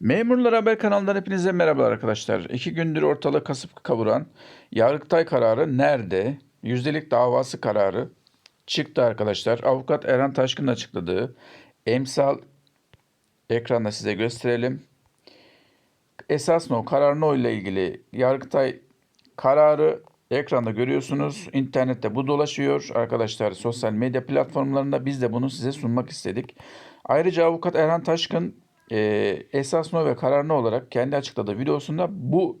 Memurlar Haber kanalından hepinize merhabalar arkadaşlar. İki gündür ortalığı kasıp kavuran Yargıtay kararı nerede? Yüzdelik davası kararı çıktı arkadaşlar. Avukat Eren Taşkın'ın açıkladığı emsal ekranda size gösterelim. Esas no karar no ile ilgili Yargıtay kararı ekranda görüyorsunuz. İnternette bu dolaşıyor arkadaşlar sosyal medya platformlarında biz de bunu size sunmak istedik. Ayrıca avukat Erhan Taşkın e, esas no ve karar no olarak kendi açıkladığı videosunda bu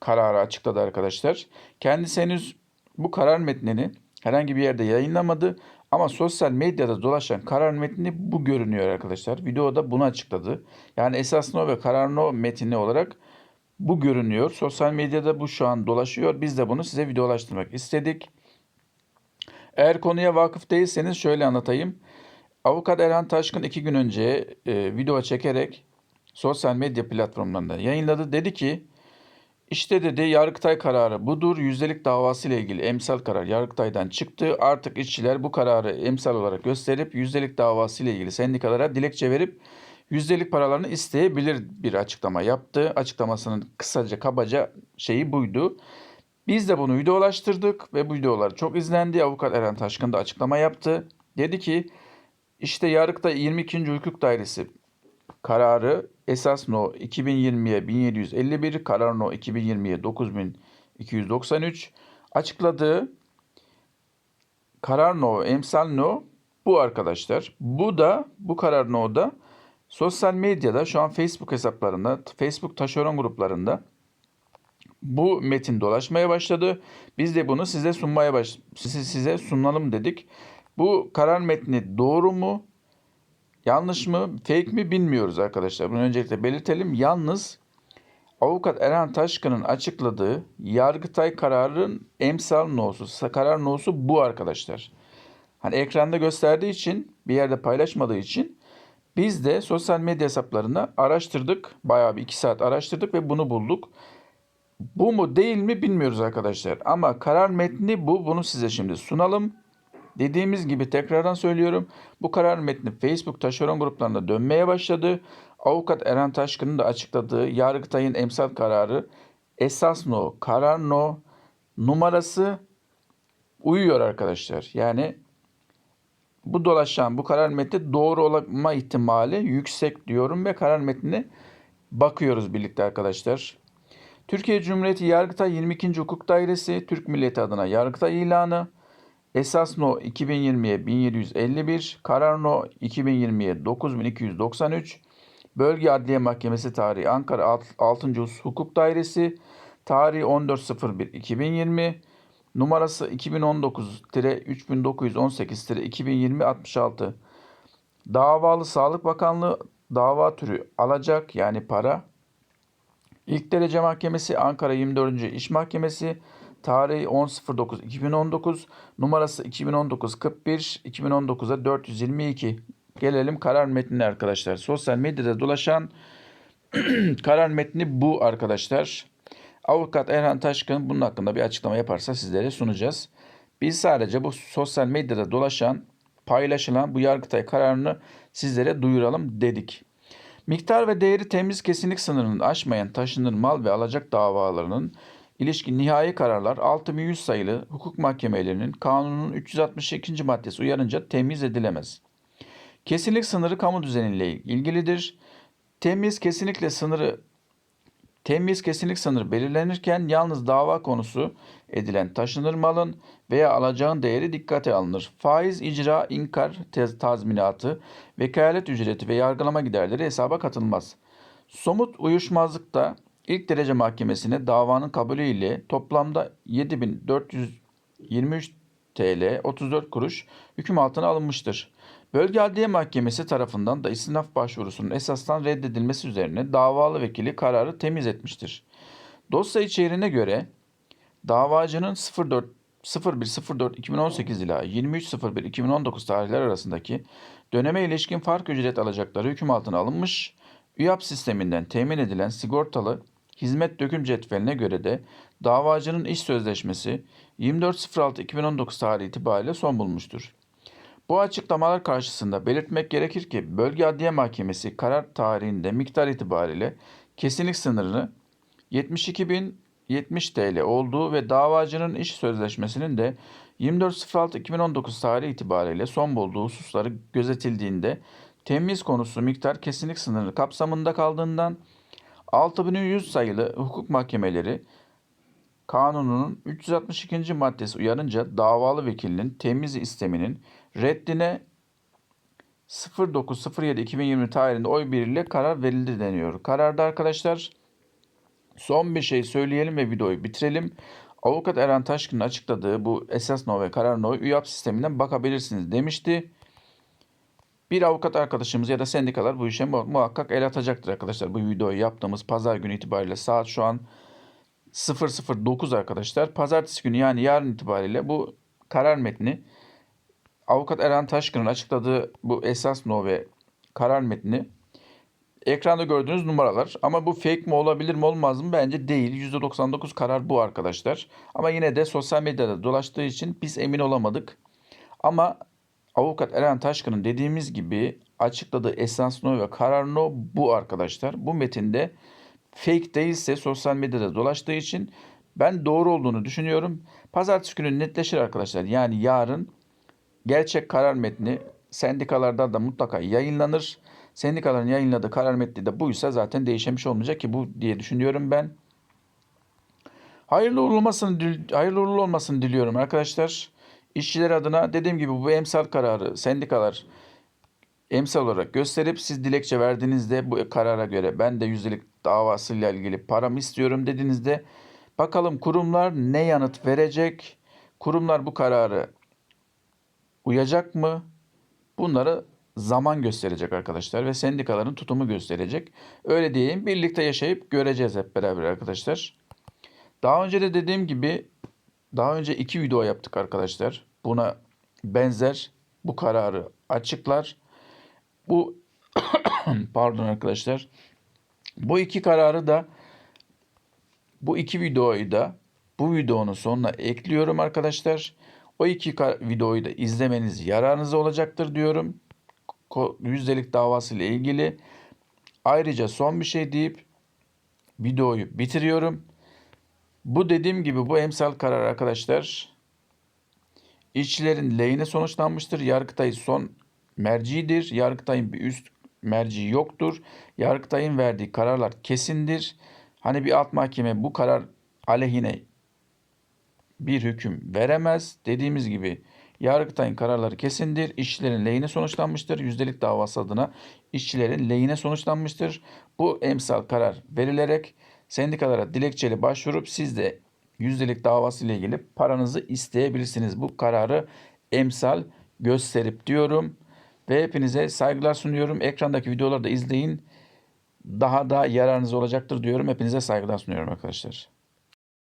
kararı açıkladı arkadaşlar. Kendisi henüz bu karar metnini herhangi bir yerde yayınlamadı ama sosyal medyada dolaşan karar metni bu görünüyor arkadaşlar. Videoda bunu açıkladı. Yani esas no ve karar no metni olarak bu görünüyor. Sosyal medyada bu şu an dolaşıyor. Biz de bunu size videolaştırmak istedik. Eğer konuya vakıf değilseniz şöyle anlatayım. Avukat Erhan Taşkın iki gün önce e, video çekerek sosyal medya platformlarında yayınladı. Dedi ki işte dedi Yargıtay kararı budur. Yüzdelik davası ile ilgili emsal karar Yargıtay'dan çıktı. Artık işçiler bu kararı emsal olarak gösterip yüzdelik davası ile ilgili sendikalara dilekçe verip yüzdelik paralarını isteyebilir bir açıklama yaptı. Açıklamasının kısaca kabaca şeyi buydu. Biz de bunu videolaştırdık ve bu videolar çok izlendi. Avukat Eren Taşkın da açıklama yaptı. Dedi ki işte Yargıtay 22. Hukuk Dairesi kararı esas no 2020'ye 1751, karar no 2020'ye 9293 açıkladığı karar no, emsal no bu arkadaşlar. Bu da bu karar no da sosyal medyada şu an Facebook hesaplarında, Facebook taşeron gruplarında bu metin dolaşmaya başladı. Biz de bunu size sunmaya baş size sunalım dedik. Bu karar metni doğru mu? Yanlış mı? Fake mi bilmiyoruz arkadaşlar. Bunu öncelikle belirtelim. Yalnız Avukat Erhan Taşkın'ın açıkladığı Yargıtay kararın emsal nosu, karar nosu bu arkadaşlar. Hani ekranda gösterdiği için, bir yerde paylaşmadığı için biz de sosyal medya hesaplarını araştırdık. Bayağı bir iki saat araştırdık ve bunu bulduk. Bu mu değil mi bilmiyoruz arkadaşlar. Ama karar metni bu. Bunu size şimdi sunalım. Dediğimiz gibi tekrardan söylüyorum. Bu karar metni Facebook taşeron gruplarında dönmeye başladı. Avukat Eren Taşkın'ın da açıkladığı Yargıtay'ın emsal kararı esas no, karar no numarası uyuyor arkadaşlar. Yani bu dolaşan bu karar metni doğru olma ihtimali yüksek diyorum ve karar metnine bakıyoruz birlikte arkadaşlar. Türkiye Cumhuriyeti Yargıtay 22. Hukuk Dairesi Türk Milleti adına Yargıtay ilanı Esas no 2020'ye 1751, karar no 2020'ye 9293, Bölge Adliye Mahkemesi tarihi Ankara 6. Hukuk Dairesi, tarihi 14.01.2020, numarası 2019-3918-2020-66, davalı Sağlık Bakanlığı dava türü alacak yani para, İlk derece mahkemesi Ankara 24. İş Mahkemesi Tarihi 10.09.2019 numarası 2019-41 2019'a 422 gelelim karar metnine arkadaşlar. Sosyal medyada dolaşan karar metni bu arkadaşlar. Avukat Erhan Taşkın bunun hakkında bir açıklama yaparsa sizlere sunacağız. Biz sadece bu sosyal medyada dolaşan, paylaşılan bu Yargıtay kararını sizlere duyuralım dedik. Miktar ve değeri temiz kesinlik sınırını aşmayan taşınır mal ve alacak davalarının ilişkin nihai kararlar 6100 sayılı hukuk mahkemelerinin kanunun 362. maddesi uyarınca temiz edilemez. Kesinlik sınırı kamu düzeniyle ilgilidir. Temiz kesinlikle sınırı Temiz kesinlik sınırı belirlenirken yalnız dava konusu edilen taşınır malın veya alacağın değeri dikkate alınır. Faiz, icra, inkar, tez, tazminatı, vekalet ücreti ve yargılama giderleri hesaba katılmaz. Somut uyuşmazlıkta ilk derece mahkemesine davanın kabulü ile toplamda 7423 TL 34 kuruş hüküm altına alınmıştır. Bölge Adliye Mahkemesi tarafından da istinaf başvurusunun esastan reddedilmesi üzerine davalı vekili kararı temiz etmiştir. Dosya içeriğine göre davacının 04 01.04.2018 ila 23.01.2019 tarihler arasındaki döneme ilişkin fark ücret alacakları hüküm altına alınmış, ÜYAP sisteminden temin edilen sigortalı hizmet döküm cetveline göre de davacının iş sözleşmesi 24.06.2019 tarihi itibariyle son bulmuştur. Bu açıklamalar karşısında belirtmek gerekir ki Bölge Adliye Mahkemesi karar tarihinde miktar itibariyle kesinlik sınırını 72.070 TL olduğu ve davacının iş sözleşmesinin de 24.06.2019 tarihi itibariyle son bulduğu hususları gözetildiğinde temiz konusu miktar kesinlik sınırı kapsamında kaldığından 6100 sayılı hukuk mahkemeleri Kanununun 362. maddesi uyarınca davalı vekilinin temiz isteminin reddine 09.07.2020 tarihinde oy birliğiyle karar verildi deniyor. Kararda arkadaşlar son bir şey söyleyelim ve videoyu bitirelim. Avukat Eren Taşkın'ın açıkladığı bu esas no ve karar no UYAP sisteminden bakabilirsiniz demişti. Bir avukat arkadaşımız ya da sendikalar bu işe mu- muhakkak el atacaktır arkadaşlar. Bu videoyu yaptığımız pazar günü itibariyle saat şu an 009 arkadaşlar. Pazartesi günü yani yarın itibariyle bu karar metni Avukat Eren Taşkın'ın açıkladığı bu esas no ve karar metni ekranda gördüğünüz numaralar. Ama bu fake mi olabilir mi olmaz mı? Bence değil. %99 karar bu arkadaşlar. Ama yine de sosyal medyada dolaştığı için biz emin olamadık. Ama Avukat Eren Taşkın'ın dediğimiz gibi açıkladığı esas no ve karar no bu arkadaşlar. Bu metinde fake değilse sosyal medyada dolaştığı için ben doğru olduğunu düşünüyorum. Pazartesi günü netleşir arkadaşlar. Yani yarın gerçek karar metni sendikalarda da mutlaka yayınlanır. Sendikaların yayınladığı karar metni de buysa zaten değişen olmayacak ki bu diye düşünüyorum ben. Hayırlı uğurlu olmasını, hayırlı uğurlu olmasını diliyorum arkadaşlar. İşçiler adına dediğim gibi bu emsal kararı sendikalar emsal olarak gösterip siz dilekçe verdiğinizde bu karara göre ben de yüzdelik davasıyla ilgili paramı istiyorum dediğinizde bakalım kurumlar ne yanıt verecek? Kurumlar bu kararı uyacak mı? Bunları zaman gösterecek arkadaşlar ve sendikaların tutumu gösterecek. Öyle diyeyim birlikte yaşayıp göreceğiz hep beraber arkadaşlar. Daha önce de dediğim gibi daha önce iki video yaptık arkadaşlar. Buna benzer bu kararı açıklar. Bu pardon arkadaşlar. Bu iki kararı da bu iki videoyu da bu videonun sonuna ekliyorum arkadaşlar. O iki videoyu da izlemeniz yararınıza olacaktır diyorum. Yüzdelik davası ile ilgili. Ayrıca son bir şey deyip videoyu bitiriyorum. Bu dediğim gibi bu emsal karar arkadaşlar işçilerin lehine sonuçlanmıştır. Yargıtay son mercidir. Yargıtay'ın bir üst merci yoktur. Yargıtay'ın verdiği kararlar kesindir. Hani bir alt mahkeme bu karar aleyhine bir hüküm veremez. Dediğimiz gibi Yargıtay'ın kararları kesindir. İşçilerin lehine sonuçlanmıştır. Yüzdelik davası adına işçilerin lehine sonuçlanmıştır. Bu emsal karar verilerek sendikalara dilekçeli başvurup siz de yüzdelik davası ile ilgili paranızı isteyebilirsiniz. Bu kararı emsal gösterip diyorum. Ve hepinize saygılar sunuyorum. Ekrandaki videoları da izleyin. Daha da yararınız olacaktır diyorum. Hepinize saygılar sunuyorum arkadaşlar.